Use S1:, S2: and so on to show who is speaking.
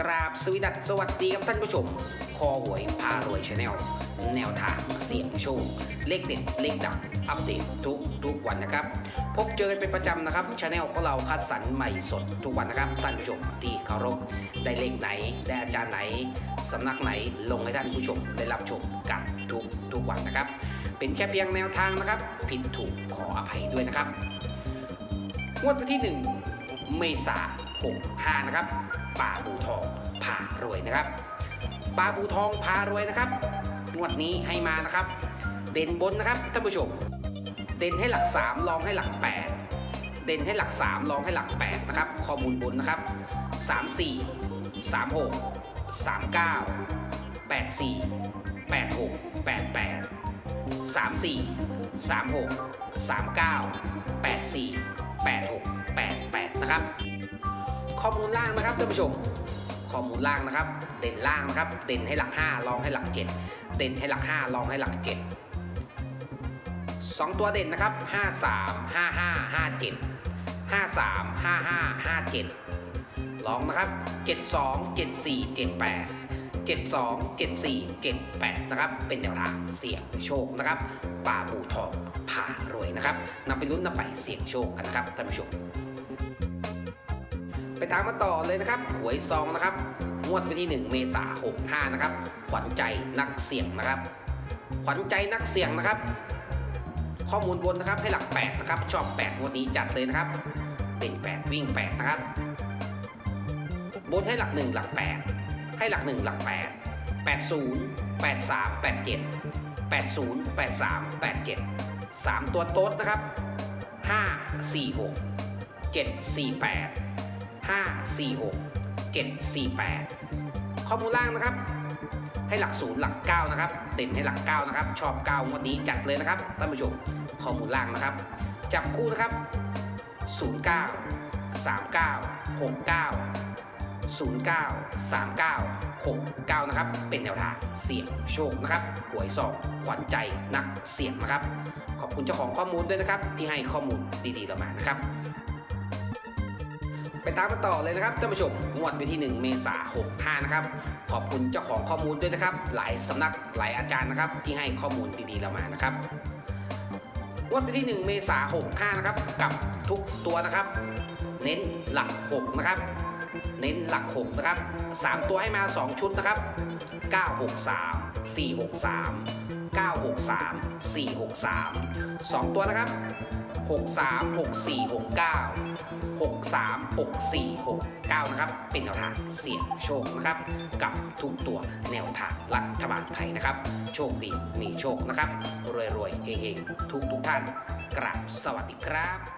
S1: กราบสวสดัสสวัสดีครับท่านผู้ชม คอหวยพารวยชาแนลแนวทางเสี่ยงโชค เลขเด็ดเลขดังอัปเดตทุกทุกวันนะครับ พบเจอเป็นประจำนะครับชาแนลของเราคัดสรรใหม่สดทุกวันนะครับท่านผู้ชมที่เคารพได้เลขไหน ได้อาจารย์ไหนสำนักไหนลงให้ท่านผู้ชมได้รับชมกันทุกทุกวันนะครับ เป็นแค่เพียงแนวทางนะครับ ผิดถูกขออภัยด้วยนะครับงวดวันที่ 1 เมษา65 นะครับ ป่าบูทองพารวยนะครับป่าบูทองพารวยนะครับงวดนี้ให้มานะครับ เด่นบนนะครับท่านผู้ชม เด่นให้หลัก3ลองให้หลัก 8 เด่นให้หลัก3ลองให้หลัก 8 นะครับ ข้อมูลบนนะครับ 34 36 39 84 86 88สามสี่สามหกสามเก้าแปดสี่แปดหกแปดแปดนะครับ ข้อมูลล่างนะครับท่านผู้ชมข้อมูลล่างนะครับ เด่นล่างนะครับ เด่นให้หลัก5ลองให้หลัก 7 เด่นให้หลัก5ลองให้หลัก 7 2 ตัวเด่นนะครับ 5 3 5 5 5 7 5 3 5 5 5 7 ลองนะครับ 72 74 78 72 74 78 นะครับ เป็นแนวทางเสี่ยงโชคนะครับ ป่าบูทองผ่ารวยนะครับนำไปลุ้นนำไปเสี่ยงโชคกันนะครับท่านผู้ชม ไปตามมาต่อเลยนะครับหวยซองนะครับงวดวันที่ 1 เมษายน65 นะครับ ขวัญใจนักเสี่ยงนะครับ ขวัญใจนักเสี่ยงนะครับ ข้อมูลบนนะครับให้หลัก 8 นะครับ ชอบ 8 งวดนี้จัดเลยนะครับ เป็น 8 วิ่ง 8 นะครับ บนให้หลัก 1 หลัก 8 ให้หลัก 1 หลัก 8 80 83 87 80 83 87 3 ตัวโต๊ดนะครับ 5 4 6 7 4 8 5 4 6 7 4 8 ข้อมูลล่างนะครับ ให้หลัก0หลัก 9 นะครับ เด่นให้หลัก 9 นะครับ ชอบ 9 งวดนี้จัดเลยนะครับท่านผู้ชมข้อมูลล่างนะครับ จับคู่นะครับ 09 39 69 09 39 69 นะครับ เป็นแนวทางเสี่ยงโชคนะครับหวยสองขวัญใจนักเสี่ยงนะครับ ขอบคุณเจ้าของข้อมูลด้วยนะครับ ที่ให้ข้อมูลดีๆเรามานะครับ ไปตามกันต่อเลยนะครับท่านผู้ชมงวดวันที่ 1 เมษายน65 นะครับ ขอบคุณเจ้าของข้อมูลด้วยนะครับ หลายสำนักหลายอาจารย์นะครับ ที่ให้ข้อมูลดีๆเรามานะครับงวดวันที่ 1 เมษายน65 นะครับ กับทุกตัวนะครับ เน้นหลัก 6 นะครับ เน้นหลัก 6 นะครับ 3 ตัวให้มา 2 ชุดนะครับ 963 463 963 463 2 ตัวนะครับ 63 64 69 63 64 69 นะครับ เป็นแนวทางเสี่ยงโชคนะครับ กับทุกตัวแนวทางรัฐบาลไทยนะครับ โชคดีมีโชคนะครับ รวยๆเฮงๆทุกทุกท่าน กราบสวัสดีครับ